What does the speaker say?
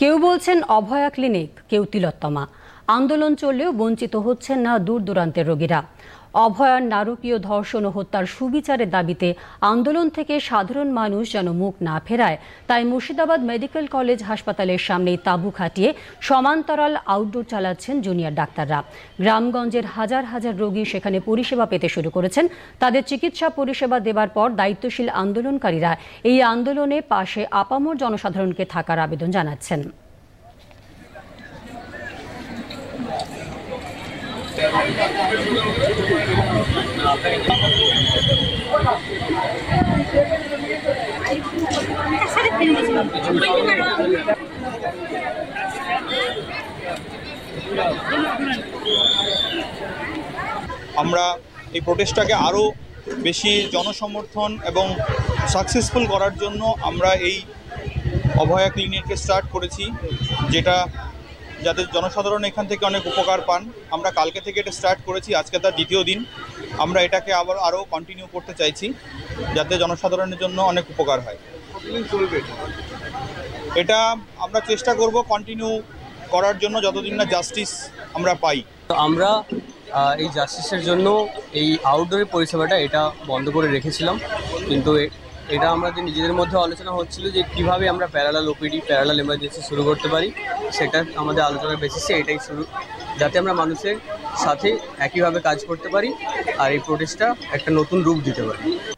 কেউ বলছেন অভয়া ক্লিনিক কেউ তিলোত্তমা। আন্দোলন চললেও বঞ্চিত হচ্ছেন না দূর দূরান্তের রোগীরা। অভয়ার নারকীয় ধর্ষণ ও হত্যার সুবিচারের দাবিতে আন্দোলন থেকে সাধারণ মানুষ যেন মুখ না ফেরায়, তাই মুর্শিদাবাদ মেডিকেল কলেজ হাসপাতালের সামনেই তাঁবু খাটিয়ে সমান্তরাল আউটডোর চালাচ্ছেন জুনিয়র ডাক্তাররা। গ্রামগঞ্জের হাজার হাজার রোগী সেখানে পরিষেবা পেতে শুরু করেছেন। তাদের চিকিৎসা পরিষেবা দেবার পর দায়িত্বশীল আন্দোলনকারীরা এই আন্দোলনে পাশে আপামর জনসাধারণকে থাকার আবেদন জানাচ্ছেন। আমরা এই প্রোটেস্টটাকে আরও বেশি জনসমর্থন এবং সাকসেসফুল করার জন্য আমরা এই অভয়া ক্লিনিককে স্টার্ট করেছি, যেটা যাতে জনসাধারণ এখান থেকে অনেক উপকার পান। আমরা কালকে থেকে এটা স্টার্ট করেছি আজকে তার দ্বিতীয় দিন। আমরা এটাকে আবার আরও কন্টিনিউ করতে চাইছি যাতে জনসাধারণের জন্য অনেক উপকার হয়। এটা? আমরা চেষ্টা করব কন্টিনিউ করার জন্য যতদিন না জাস্টিস আমরা পাই। তো আমরা এই জাস্টিসের জন্য এই আউটডোরের পরিষেবাটা এটা বন্ধ করে রেখেছিলাম। কিন্তু এ- এটা আমাদের নিজেদের মধ্যে আলোচনা হচ্ছিল যে কীভাবে আমরা প্যারালাল ওপিডি প্যারালাল এমার্জেন্সি শুরু করতে পারি, সেটা আমাদের আলোচনার বেসিসে এটাই শুরু, যাতে আমরা মানুষের সাথে একইভাবে কাজ করতে পারি আর এই প্রোটেস্টটা একটা নতুন রূপ দিতে পারি।